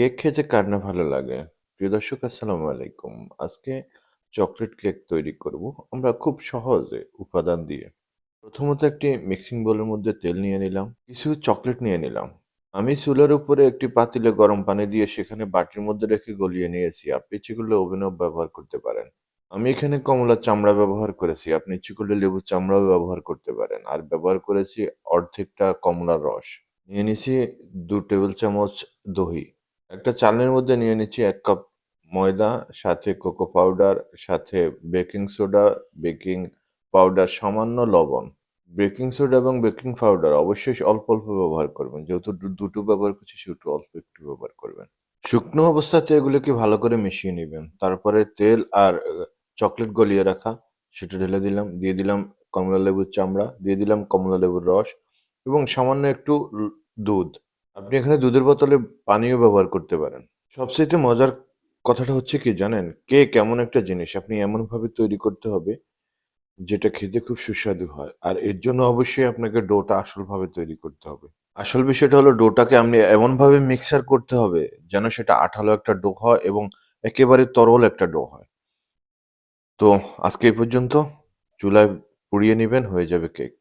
Cake খেতে কার না ভালো লাগে? প্রিয় দর্শক আসসালামু আলাইকুম। আজকে চকলেট কেক তৈরি করব আমরা খুব সহজে উপাদান দিয়ে। প্রথমত একটি মিক্সিং বোলের মধ্যে তেল নিয়ে নিলাম, কিছু চকলেট নিয়ে নিলাম। আমি চুলার উপরে একটি পাতিলে গরম পানি দিয়ে সেখানে বাটির মধ্যে রেখে গলিয়ে নিয়েছি। আপনি ইচ্ছে করলে ওভেনেও ব্যবহার করতে পারেন। আমি এখানে কমলার চামড়া ব্যবহার করেছি। আপনি ইচ্ছে করলে লেবুর চামড়াও ব্যবহার করতে পারেন। আর ব্যবহার করেছি অর্ধেকটা কমলার রস। নিয়ে নিছি দু টেবিল চামচ দই। একটা চালনির মধ্যে নিয়ে নিচ্ছি এক কাপ ময়দা, সাথে কোকো পাউডার, সাথে বেকিং সোডা, বেকিং পাউডার, সামান্য লবণ। বেকিং সোডা এবং বেকিং পাউডার অবশ্যই অল্প, অল্প ব্যবহার করবেন। যেহেতু দুটো ব্যবহার করছি সেহেতু অল্প একটু ব্যবহার করবেন। শুকনো অবস্থাতে এগুলোকে ভালো করে মিশিয়ে নিবেন। তারপরে তেল আর চকলেট গলিয়ে রাখা সেটা ঢেলে দিলাম। দিয়ে দিলাম কমলা লেবুর চামড়া, দিয়ে দিলাম কমলা লেবুর রস এবং সামান্য একটু দুধ। আপনি এখানে দুধের বোতলে পানিও ব্যবহার করতে পারেন। সবচাইতে মজার কথাটা হচ্ছে কি জানেন? কেক এমন একটা জিনিস আপনি এমনভাবে তৈরি করতে হবে, যেটা খেতে খুব সুস্বাদু হয়। আর এর জন্য অবশ্যই আপনাকে ডোটা আসলভাবে তৈরি করতে হবে। আসল বিষয়টা হলো ডোটাকে আপনি এমনভাবে মিক্সার করতে হবে, যেন সেটা আঠালো একটা ডো হয় এবং একেবারে তরল একটা ডো হয়। তো আজকে এই পর্যন্ত। চুলায় পুড়িয়ে নেবেন, হয়ে যাবে কেক।